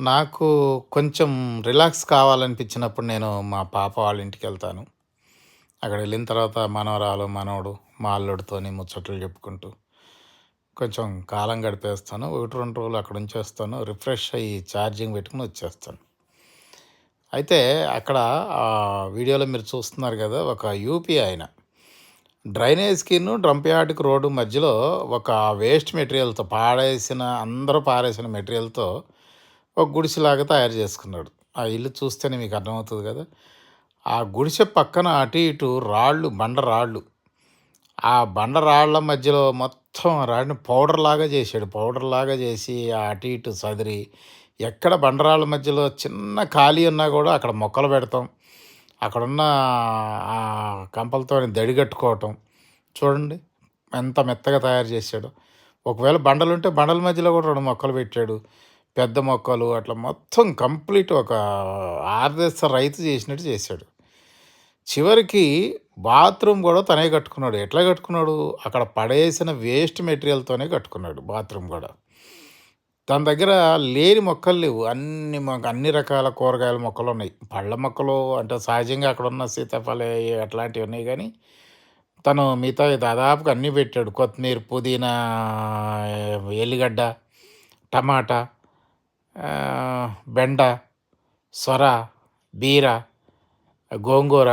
నాకు కొంచెం రిలాక్స్ కావాలనిపించినప్పుడు నేను మా పాప వాళ్ళ ఇంటికి వెళ్తాను. అక్కడ వెళ్ళిన తర్వాత మనవరాలు మనవడు మా అల్లుడితోని ముచ్చట్లు చెప్పుకుంటూ కొంచెం కాలం గడిపేస్తాను. ఒకటి రెండు రోజులు అక్కడ ఉంచేస్తాను. రిఫ్రెష్ అయ్యి ఛార్జింగ్ పెట్టుకుని వచ్చేస్తాను. అయితే అక్కడ ఆ వీడియోలో మీరు చూస్తున్నారు కదా ఒక యూపీ ఆయన. డ్రైనేజ్కిను డ్రంప్ యార్డ్కి రోడ్డు మధ్యలో ఒక వేస్ట్ మెటీరియల్తో పాడేసిన అందరూ పారేసిన మెటీరియల్తో ఒక గుడిసెలాగా తయారు చేసుకున్నాడు. ఆ ఇల్లు చూస్తేనే మీకు అర్థమవుతుంది కదా. ఆ గుడిసె పక్కన అటు ఇటు రాళ్ళు బండ రాళ్ళు. ఆ బండ రాళ్ళ మధ్యలో మొత్తం రాడిని పౌడర్ లాగా చేశాడు. పౌడర్ లాగా చేసి ఆ అటు ఇటు సదిరి. ఎక్కడ బండరాళ్ళ మధ్యలో చిన్న ఖాళీ ఉన్నా కూడా అక్కడ మొక్కలు పెడతాం. అక్కడున్న ఆ కంపలతో దడి కట్టుకోవటం. చూడండి ఎంత మెత్తగా తయారు చేశాడు. ఒకవేళ బండలు ఉంటే బండల మధ్యలో కూడా రెండు మొక్కలు పెట్టాడు. పెద్ద మొక్కలు అట్లా మొత్తం కంప్లీట్ ఒక ఆర్దశ రైతు చేసినట్టు చేశాడు. చివరికి బాత్రూమ్ కూడా తనే కట్టుకున్నాడు. ఎట్లా కట్టుకున్నాడు? అక్కడ పడేసిన వేస్ట్ మెటీరియల్తోనే కట్టుకున్నాడు బాత్రూమ్ కూడా తన దగ్గర లేని మొక్కలు లేవు. అన్ని అన్ని రకాల కూరగాయల మొక్కలు ఉన్నాయి. పళ్ళ మొక్కలు అంటే సహజంగా అక్కడ ఉన్న సీతాఫల అట్లాంటివి ఉన్నాయి కానీ తను మిగతా దాదాపుగా అన్నీ పెట్టాడు. కొత్తిమీర పుదీనా ఎల్లిగడ్డ టమాటా బెండ సొర బీర గోంగూర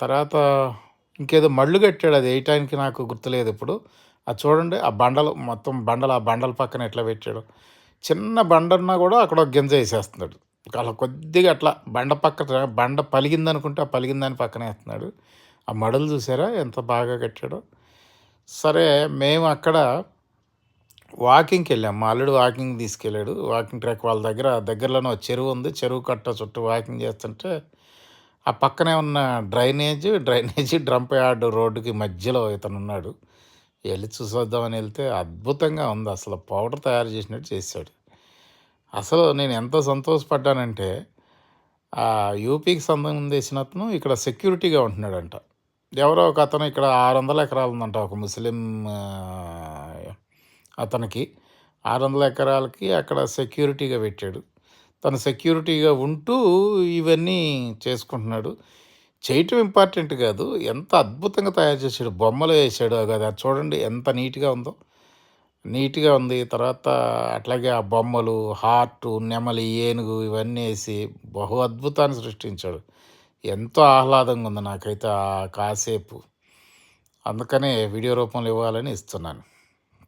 తర్వాత ఇంకేదో మళ్ళు కట్టాడు అది. వేయటానికి నాకు గుర్తులేదు ఇప్పుడు. అది చూడండి ఆ బండలు మొత్తం బండలు ఆ బండల పక్కన ఎట్లా పెట్టాడు. చిన్న బండ ఉన్నా కూడా అక్కడ ఒక గింజ వేసేస్తున్నాడు. అలా కొద్దిగా అట్లా బండ పక్కన బండ పలిగిందనుకుంటే ఆ పలిగిందని పక్కన వేస్తున్నాడు. ఆ మడులు చూసారా ఎంత బాగా కట్టాడో. సరే మేము అక్కడ వాకింగ్కి వెళ్ళాం. మా అల్లుడు వాకింగ్ తీసుకెళ్ళాడు. వాకింగ్ ట్రాక్ వాళ్ళ దగ్గర దగ్గరలోనే ఒక చెరువు ఉంది. చెరువు కట్ట చుట్టూ వాకింగ్ చేస్తుంటే ఆ పక్కనే ఉన్న డ్రైనేజ్ డ్రైనేజ్ డ్రంప్ యార్డ్ రోడ్డుకి మధ్యలో ఇతను ఉన్నాడు. వెళ్ళి చూసొద్దామని వెళ్తే అద్భుతంగా ఉంది. అసలు పౌడర్ తయారు చేసినట్టు చేశాడు. అసలు నేను ఎంత సంతోషపడ్డానంటే ఆ యూపీకి సంబంధించిన అతను ఇక్కడ సెక్యూరిటీగా ఉంటున్నాడంట. ఎవరో ఒక అతను ఇక్కడ ఆరు వందల ఎకరాలు ఉందంట. ఒక ముస్లిం అతనికి ఆరు వందల ఎకరాలకి అక్కడ సెక్యూరిటీగా పెట్టాడు. తను సెక్యూరిటీగా ఉంటూ ఇవన్నీ చేసుకుంటున్నాడు. చేయటం ఇంపార్టెంట్ కాదు. ఎంత అద్భుతంగా తయారు చేశాడు. బొమ్మలు వేసాడు కదా అది చూడండి ఎంత నీట్గా ఉందో. నీట్గా ఉంది. తర్వాత అట్లాగే ఆ బొమ్మలు హార్ట్ నెమలి ఏనుగు ఇవన్నీ వేసి బహు అద్భుతాన్ని సృష్టించాడు. ఎంతో ఆహ్లాదంగా ఉంది నాకైతే ఆ కాసేపు. అందుకనే వీడియో రూపంలో ఇవ్వాలని ఇస్తున్నాను.